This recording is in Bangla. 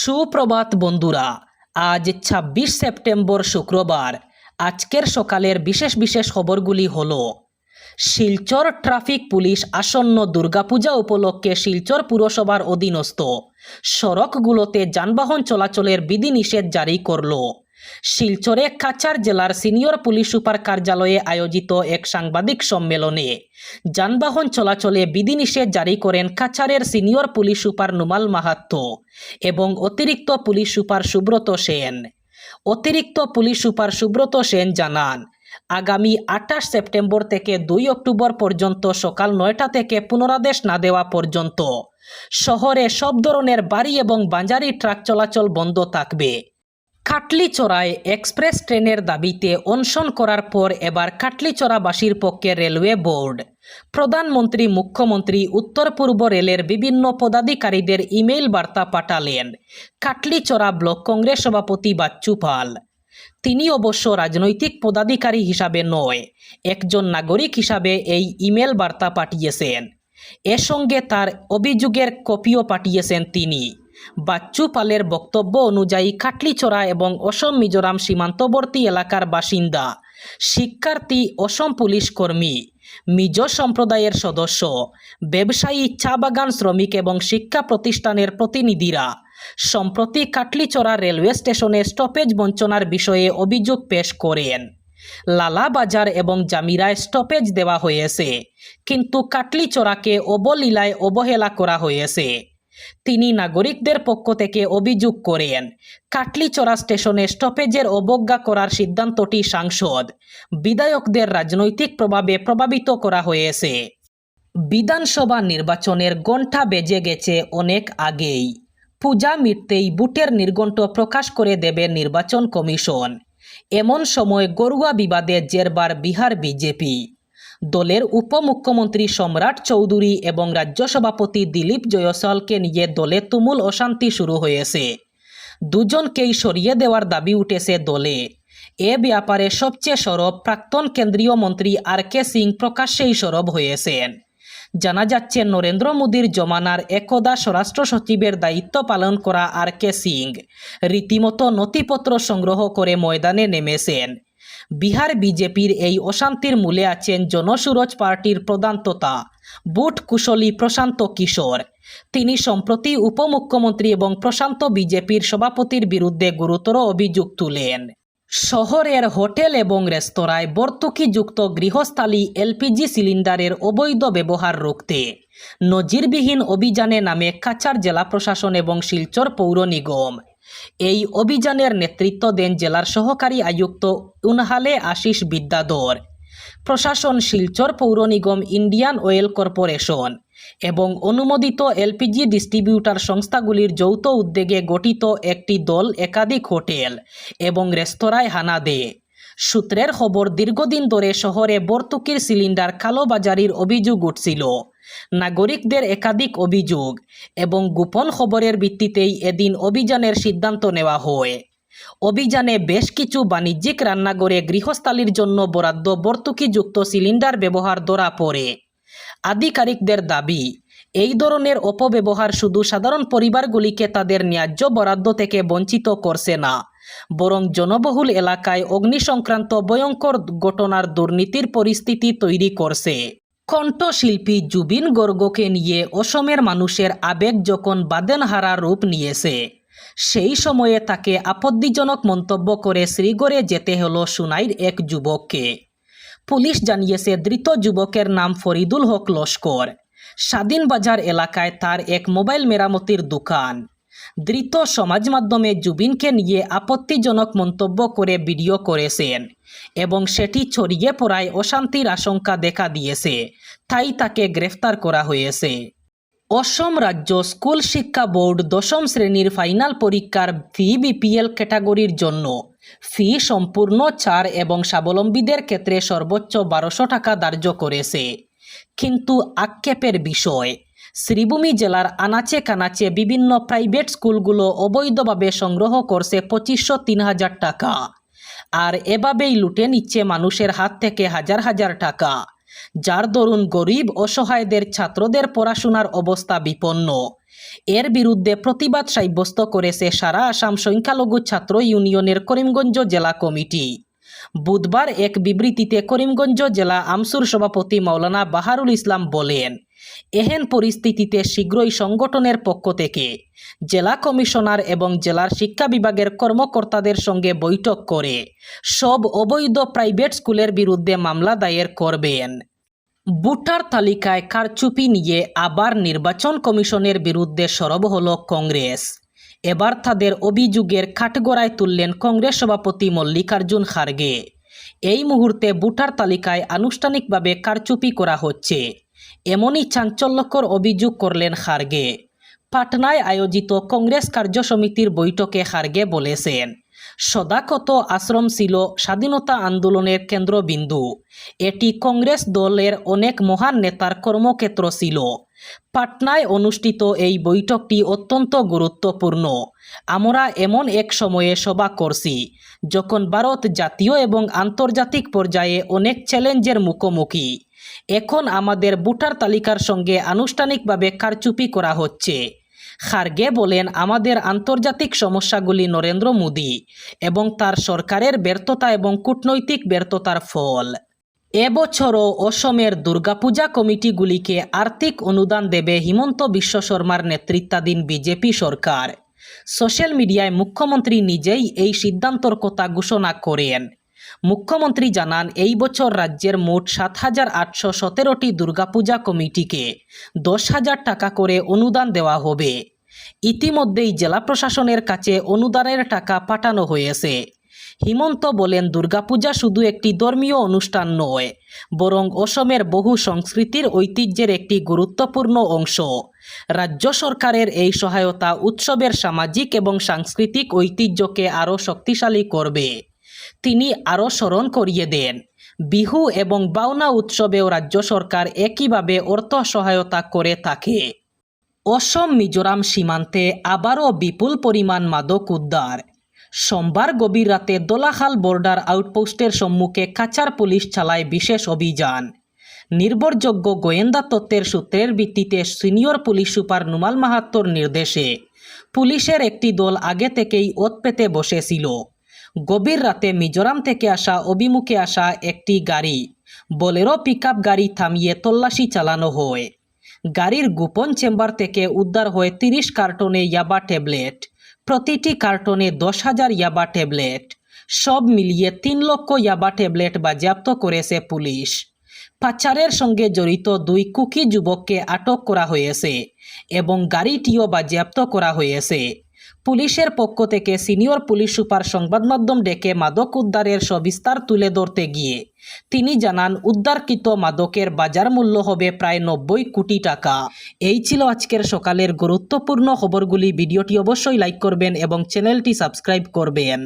সুপ্রভাত বন্ধুরা, আজ ছাব্বিশ সেপ্টেম্বর শুক্রবার। আজকের সকালের বিশেষ বিশেষ খবরগুলি হল, শিলচর ট্রাফিক পুলিশ আসন্ন দুর্গাপূজা উপলক্ষে শিলচর পুরসভার অধীনস্থ সড়কগুলোতে যানবাহন চলাচলের বিধিনিষেধ জারি করল। শিলচরে কাছাড় জেলার সিনিয়র পুলিশ সুপার কার্যালয়ে আয়োজিত এক সাংবাদিক সম্মেলনে যানবাহন চলাচলে বিধিনিষেধ জারি করেন কাছাড়ের সিনিয়র পুলিশ সুপার নুমাল মাহাত্ম এবং অতিরিক্ত পুলিশ সুপার সুব্রত সেন। অতিরিক্ত পুলিশ সুপার সুব্রত সেন জানান, আগামী আঠাশ সেপ্টেম্বর থেকে দুই অক্টোবর পর্যন্ত সকাল নয়টা থেকে পুনরাদেশ না দেওয়া পর্যন্ত শহরে সব ধরনের বাড়ি এবং বাজারি ট্রাক চলাচল বন্ধ থাকবে। কাটলিচড়ায় এক্সপ্রেস ট্রেনের দাবিতে অনশন করার পর এবার কাটলিচড়াবাসীর পক্ষে রেলওয়ে বোর্ড। প্রধানমন্ত্রী, মুখ্যমন্ত্রী, উত্তর পূর্ব রেলের বিভিন্ন পদাধিকারীদের ইমেইল বার্তা পাঠালেন কাটলিচড়া ব্লক কংগ্রেস সভাপতি বাচ্চু পাল। তিনি অবশ্য রাজনৈতিক পদাধিকারী হিসাবে নয়, একজন নাগরিক হিসাবে এই ইমেল বার্তা পাঠিয়েছেন। এর সঙ্গে তার অভিযোগের কপিও পাঠিয়েছেন তিনি। বাচ্চু পালের বক্তব্য অনুযায়ী কাটলিচড়া এবং অসম, মিজোরাম সীমান্তবর্তী এলাকার বাসিন্দা। শিক্ষার্থী, অসম পুলিশ কর্মী। মিজো সম্প্রদায়ের সদস্য। ব্যবসায়ী, চা বাগান শ্রমিক এবং শিক্ষা প্রতিষ্ঠানের প্রতিনিধিরা। সম্প্রতি কাটলিচড়া রেলওয়ে স্টেশনে স্টপেজ বঞ্চনার বিষয়ে অভিযোগ পেশ করেন। লালা বাজার এবং জামিরায় স্টপেজ দেওয়া হয়েছে। কিন্তু কাটলিচড়াকে অবলীলায় অবহেলা করা হয়েছে। তিনি নাগরিকদের পক্ষ থেকে অভিযোগ করেন, কাটলিচড়া স্টেশনে স্টপেজের অবজ্ঞা করার সিদ্ধান্তটি সাংসদ, বিধায়কদের রাজনৈতিক প্রভাবে প্রভাবিত করা হয়েছে। বিধানসভা নির্বাচনের ঘণ্টা বেজে গেছে অনেক আগেই। পূজা মিটতেই বুটের নির্ঘণ্ট প্রকাশ করে দেবে নির্বাচন কমিশন। এমন সময় গরুয়া বিবাদে জেরবার বিহার বিজেপি। দলের উপমুখ্যমন্ত্রী সম্রাট চৌধুরী এবং রাজ্য সভাপতি দিলীপ জয়সলকে নিয়ে দলে তুমুল অশান্তি শুরু হয়েছে। দুজনকেই সরিয়ে দেওয়ার দাবি উঠেছে দলে। এ ব্যাপারে সবচেয়ে সরব প্রাক্তন কেন্দ্রীয় মন্ত্রী আর কে সিং প্রকাশ্যেই সরব হয়েছেন। জানা যাচ্ছে, নরেন্দ্র মোদীর জমানার একদা স্বরাষ্ট্র সচিবের দায়িত্ব পালন করা আর কে সিং রীতিমতো নথিপত্র সংগ্রহ করে ময়দানে নেমেছেন। বিহার বিজেপির এই অশান্তির মূলে আছেন জনসুরজ পার্টির প্রধানততা, বুট কুশলী প্রশান্ত কিশোর। তিনি সম্প্রতি উপমুখ্যমন্ত্রী এবং প্রশান্ত বিজেপির সভাপতির বিরুদ্ধে গুরুতর অভিযোগ তুলেন। শহরের হোটেল এবং রেস্তোরাঁয় ভর্তুকিযুক্ত গৃহস্থালী এলপিজি সিলিন্ডারের অবৈধ ব্যবহার রুখতে, নজিরবিহীন অভিযানে নামে কাছাড় জেলা প্রশাসন এবং শিলচর পৌর নিগম। এই অভিযানের নেতৃত্ব দেন জেলার সহকারী আয়ুক্ত উনহালে আশিস বিদ্যাধর। প্রশাসন শিলচর পৌর নিগম ইন্ডিয়ান অয়েল কর্পোরেশন এবং অনুমোদিত এলপিজি ডিস্ট্রিবিউটার সংস্থাগুলির যৌথ উদ্যোগে গঠিত একটি দল একাধিক হোটেল এবং রেস্তোরাঁয় হানা দেয়। সূত্রের খবর, দীর্ঘদিন ধরে শহরে ভর্তুকির সিলিন্ডার কালোবাজারির অভিযোগ উঠছিল। নাগরিকদের একাধিক অভিযোগ এবং গোপন খবরের ভিত্তিতেই এদিন অভিযানের সিদ্ধান্ত নেওয়া হয়। অভিযানে বেশ কিছু বাণিজ্যিক রান্নাঘরে গৃহস্থালির জন্য বরাদ্দ ভর্তুকিযুক্ত সিলিন্ডার ব্যবহার ধরা পড়ে। আধিকারিকদের দাবি, এই ধরনের অপব্যবহার শুধু সাধারণ পরিবারগুলিকে তাদের ন্যায্য বরাদ্দ থেকে বঞ্চিত করছে না, বরং জনবহুল এলাকায় অগ্নিসংক্রান্ত ভয়ঙ্কর ঘটনার দুর্নীতির পরিস্থিতি তৈরি করছে। কণ্ঠশিল্পী জুবিন গর্গকে নিয়ে অসমের মানুষের আবেগ যখন বাদেনহারা রূপ নিয়েছে, সেই সময়ে তাকে আপত্তিজনক মন্তব্য করে শ্রীগড়ে যেতে হলো সুনাইর এক যুবককে। পুলিশ জানিয়েছে, ধৃত যুবকের নাম ফরিদুল হক লস্কর। স্বাধীনবাজার এলাকায় তার এক মোবাইল মেরামতির দোকান। ধৃত সমাজ মাধ্যমে জুবিনকে নিয়ে আপত্তিজনক মন্তব্য করে ভিডিও করেছেন এবং সেটি ছড়িয়ে পড়ায় অশান্তির আশঙ্কা দেখা দিয়েছে, তাই তাকে গ্রেফতার করা হয়েছে। অসম রাজ্য স্কুল শিক্ষা বোর্ড দশম শ্রেণির ফাইনাল পরীক্ষার ফি বিপিএল ক্যাটাগরির জন্য ফি সম্পূর্ণ ছাড় এবং স্বাবলম্বীদের ক্ষেত্রে সর্বোচ্চ বারোশো টাকা ধার্য করেছে। কিন্তু আক্ষেপের বিষয় শ্রীভূমি জেলার আনাচে কানাচে বিভিন্ন প্রাইভেট স্কুলগুলো অবৈধভাবে সংগ্রহ করছে পঁচিশশো তিন হাজার টাকা। আর এভাবেই লুটে নিচ্ছে মানুষের হাত থেকে হাজার হাজার টাকা। যার দরুন গরিব, অসহায়দের, ছাত্রদের পড়াশোনার অবস্থা বিপন্ন। এর বিরুদ্ধে প্রতিবাদ সাব্যস্ত করেছে সারা আসাম সংখ্যালঘু ছাত্র ইউনিয়নের করিমগঞ্জ জেলা কমিটি। বুধবার এক বিবৃতিতে করিমগঞ্জ জেলা আমসুর সভাপতি মাওলানা বাহারুল ইসলাম বলেন এহেন পরিস্থিতিতে শীঘ্রই সংগঠনের পক্ষ থেকে জেলা কমিশনার এবং জেলার শিক্ষা বিভাগের কর্মকর্তাদের সঙ্গে বৈঠক করে সব অবৈধ প্রাইভেট স্কুলের বিরুদ্ধে মামলা দায়ের করবেন। ভোটার তালিকায় কারচুপি নিয়ে আবার নির্বাচন কমিশনের বিরুদ্ধে সরব হল কংগ্রেস। এবার তাদের অভিযোগের কাঠগড়ায় তুললেন কংগ্রেস সভাপতি মল্লিকার্জুন খার্গে। এই মুহূর্তে ভোটার তালিকায় আনুষ্ঠানিকভাবে কারচুপি করা হচ্ছে। এমনই চাঞ্চল্যকর অভিযোগ করলেন খার্গে। পাটনায় আয়োজিত কংগ্রেস কার্য সমিতির বৈঠকে খার্গে বলেছেন, সদাকত আশ্রম ছিল স্বাধীনতা আন্দোলনের কেন্দ্রবিন্দু। এটি কংগ্রেস দলের অনেক মহান নেতার কর্মক্ষেত্র ছিল। পাটনায় অনুষ্ঠিত এই বৈঠকটি অত্যন্ত গুরুত্বপূর্ণ। আমরা এমন এক সময়ে সভা করছি, যখন ভারত জাতীয় এবং আন্তর্জাতিক পর্যায়ে অনেক চ্যালেঞ্জের মুখোমুখি। এখন আমাদের ভোটার তালিকার সঙ্গে আনুষ্ঠানিকভাবে কারচুপি করা হচ্ছে। খার্গে বলেন, আমাদের আন্তর্জাতিক সমস্যাগুলি নরেন্দ্র মোদী এবং তার সরকারের ব্যর্থতা এবং কূটনৈতিক ব্যর্থতার ফল। এবছরও অসমের দুর্গাপূজা কমিটিগুলিকে আর্থিক অনুদান দেবে হিমন্ত বিশ্ব শর্মার নেতৃত্বাধীন বিজেপি সরকার। সোশ্যাল মিডিয়ায় মুখ্যমন্ত্রী নিজেই এই সিদ্ধান্তর কথা ঘোষণা করেন। মুখ্যমন্ত্রী জানান, এই বছর রাজ্যের মোট সাত হাজার আটশো সতেরোটি দুর্গাপূজা কমিটিকে দশ হাজার টাকা করে অনুদান দেওয়া হবে। ইতিমধ্যেই জেলা প্রশাসনের কাছে অনুদানের টাকা পাঠানো হয়েছে। হিমন্ত বলেন, দুর্গাপূজা শুধু একটি ধর্মীয় অনুষ্ঠান নয়, বরং অসমের বহু সংস্কৃতির ঐতিহ্যের একটি গুরুত্বপূর্ণ অংশ। রাজ্য সরকারের এই সহায়তা উৎসবের সামাজিক এবং সাংস্কৃতিক ঐতিহ্যকে আরও শক্তিশালী করবে। তিনি আরও স্মরণ করিয়ে দেন। বিহু এবং বাউনা উৎসবেও রাজ্য সরকার একইভাবে অর্থ সহায়তা করে থাকে। অসম, মিজোরাম সীমান্তে আবারও বিপুল পরিমাণ মাদক উদ্ধার। সোমবার গভীর রাতে দোলাখাল বর্ডার আউটপোস্টের সম্মুখে কাচার পুলিশ চালায় বিশেষ অভিযান। নির্ভরযোগ্য গোয়েন্দা তত্ত্বের সূত্রের ভিত্তিতে সিনিয়র পুলিশ সুপার নুমাল মাহাত্তর নির্দেশে পুলিশের একটি দল আগে থেকেই ওত পেতে বসেছিল। গভীর রাতে মিজোরাম থেকে আসা অভিমুখে আসা একটি গাড়ি, বোলেরো পিকআপ গাড়ি থামিয়ে তল্লাশি চালানো হয়। গাড়ির গোপন চেম্বার থেকে উদ্ধার হয় তিরিশ কার্টনে ইয়াবা ট্যাবলেট, প্রতিটি কার্টনে দশ হাজার ইয়াবা ট্যাবলেট, সব মিলিয়ে তিন লক্ষ ইয়াবা ট্যাবলেট বাজেয়াপ্ত করেছে পুলিশ। পাচারের সঙ্গে জড়িত দুই কুকি যুবককে আটক করা হয়েছে এবং গাড়িটিও বাজেয়াপ্ত করা হয়েছে। পুলিশের পক্ষ থেকে সিনিয়র পুলিশ সুপার সংবাদ মাধ্যম ডেকে মাদক উদ্ধারের সবিস্তার তুলে ধরতে গিয়ে তিনি জানান, উদ্ধারকৃত মাদকের বাজার মূল্য হবে প্রায় নব্বই কোটি টাকা। এই ছিল আজকের সকালের গুরুত্বপূর্ণ খবরগুলি। ভিডিওটি অবশ্যই লাইক করবেন এবং চ্যানেলটি সাবস্ক্রাইব করবেন।